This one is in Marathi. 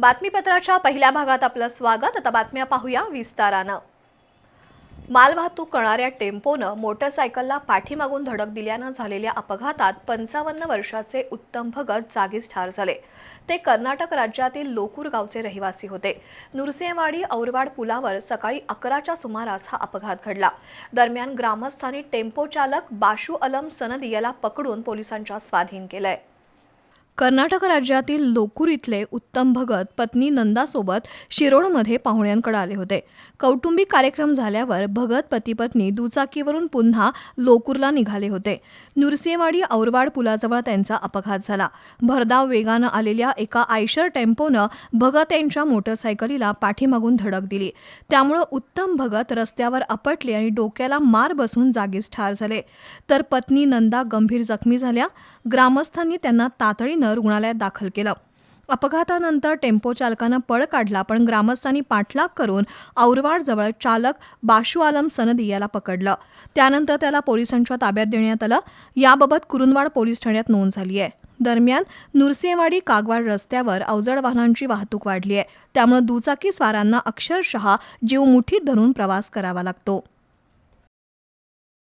बातमीपत्राच्या पहिल्या भागात आपलं स्वागत. आता बातम्या पाहूया विस्तारानं. मालवाहतूक करणाऱ्या टेम्पोनं मोटरसायकलला पाठीमागून धडक दिल्यानं झालेल्या अपघातात पंचावन्न वर्षाचे उत्तम भगत जागीच ठार झाले. ते कर्नाटक राज्यातील लोकूर गावचे रहिवासी होते. नुरसेवाडी औरवाड पुलावर सकाळी अकराच्या सुमारास हा अपघात घडला. दरम्यान ग्रामस्थांनी टेम्पो चालक बाशू अलम सनदी याला पकडून पोलिसांच्या स्वाधीन केलंय. कर्नाटक राज्यातील लोकूर इथले उत्तम भगत पत्नी नंदासोबत शिरोडमध्ये पाहुण्यांकडे आले होते. कौटुंबिक कार्यक्रम झाल्यावर भगत पती पत्नी दुचाकीवरून पुन्हा लोकूरला निघाले होते. नुरसेवाडी औरवाड पुलाजवळ त्यांचा अपघात झाला. भरधाव वेगानं आलेल्या एका आयशर टेम्पोनं भगत यांच्या मोटरसायकलीला पाठीमागून धडक दिली. त्यामुळं उत्तम भगत रस्त्यावर अपटले आणि डोक्याला मार बसून जागीच ठार झाले. तर पत्नी नंदा गंभीर जखमी झाल्या. ग्रामस्थांनी त्यांना तातडीनं रुग्णालयात दाखल केलं. अपघातानंतर टेम्पो चालकानं पळ काढला पण ग्रामस्थांनी पाठलाग करून औरवाडजवळ चालक बाशू आलम सनदी याला पकडलं. त्यानंतर त्याला पोलिसांच्या ताब्यात देण्यात आलं. याबाबत कुरुंदवाड पोलीस ठाण्यात नोंद झाली आहे. दरम्यान नुरसेवाडी कागवाड रस्त्यावर अवजड वाहनांची वाहतूक वाढली आहे. त्यामुळे दुचाकी स्वारांना अक्षरशः जीव मुठीत धरून प्रवास करावा लागतो.